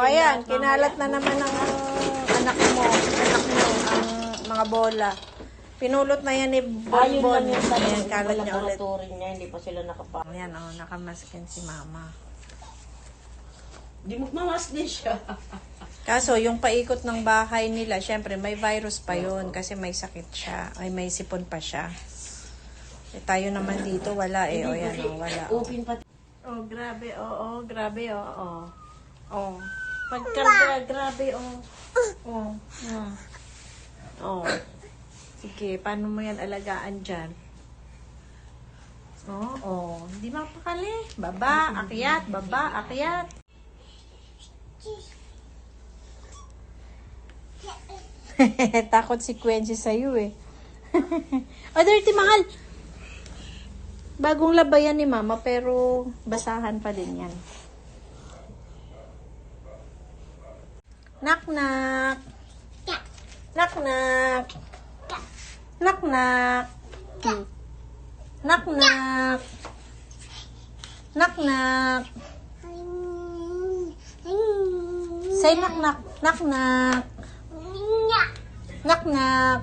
O, ayan, kinalat na naman ng anak mo, anak mo, ang mga bola. Pinulot na yan ni Ayun Bonbon. lang tanong. Ayan, kalat niya ulit. niya, hindi pa sila nakapa. Ayan, oh, nakamaskin si mama. Di magmamas din siya. Kaso, yung paikot ng bahay nila, syempre, may virus pa yun kasi may sakit siya. Ay, may sipon pa siya. Eh, tayo naman dito, wala eh. O, yan, oh, wala. Oh. Open pati. Oh, grabe, oo, oh, grabe, oo. Oh, oh. Pagkarga, grabe, oh. Oh, oh. Oh. Sige, paano mo yan alagaan dyan? Oh, oh. Hindi mapakali. Baba, akyat, baba, akyat. Takot si Quency sa'yo eh. oh, dirty mahal. Bagong labayan ni mama pero basahan pa din yan. nắc nạc nắc nạc nắc nạc nắc nạc nắc nạc say nắc nặc nắc nạc nắc nạc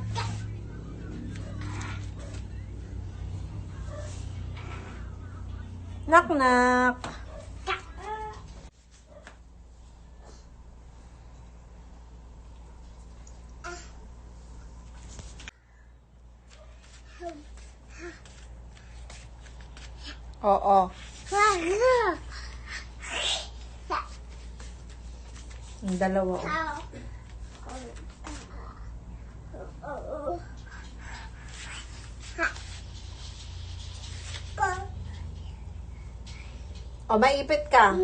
nắc nạc Oo. Yung dalawa. oh. O, maipit ka.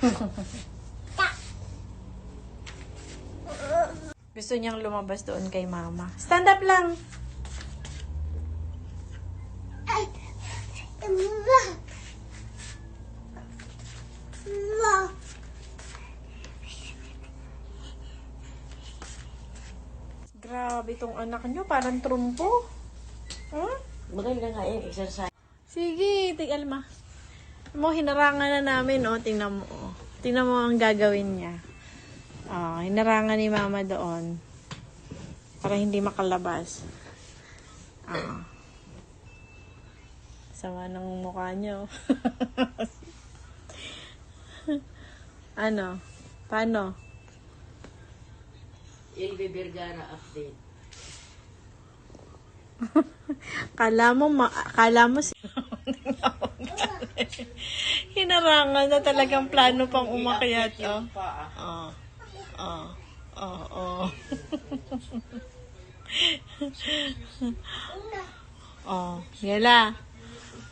Gusto niyang lumabas doon kay mama. Stand up lang. Grabe tong anak niyo. Parang trumpo. Huh? Maganda nga yung exercise. Sige, tig Alma. Mo, hinarangan na namin, oh. Tingnan mo, oh. Tingnan mo ang gagawin niya. Oh, hinarangan ni mama doon. Para hindi makalabas. Ah. Sama ng mukha niyo. ano? Paano? LB Vergara update. Kala mo, ma- kala mo si... Hinarangan na talagang plano pang umakyat, oh. Oh. Ah. Oh. Oh, oh. oh, yala.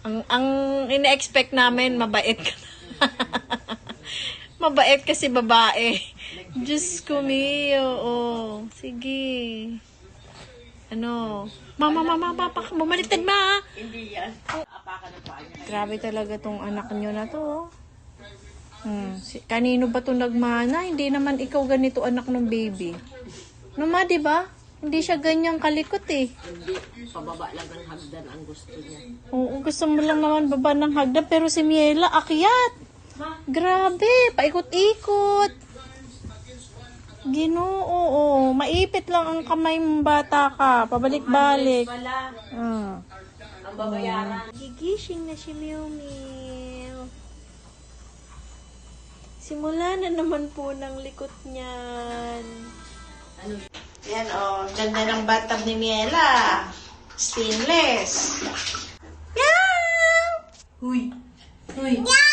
Ang ang ine-expect namin mabait ka. mabait kasi babae. Diyos ko Mio. Oh, sige. Ano? Mama, mama, papa, bumaliktad ma. Hindi yan. Apakan ng paa niya. Grabe talaga tong anak nyo na to. oh. Hmm. Si, kanino ba to nagmana? Hindi naman ikaw ganito anak ng baby. No ma, di ba? Hindi siya ganyang kalikot eh. Hindi. Pababa lang ng hagdan ang gusto niya. Oo, gusto mo lang naman baba ng hagdan pero si Miela akyat. Grabe, paikot-ikot. Ginoo, oo. Maipit lang ang kamay mong bata ka. Pabalik-balik. Wala. Ah. Ang babayaran. Gigising na si Mew. Simula na naman po ng likot niyan. Ano? Yan oh, ganda ng bathtub ni Miela. Stainless. Meow! Huy. Huy. Meow!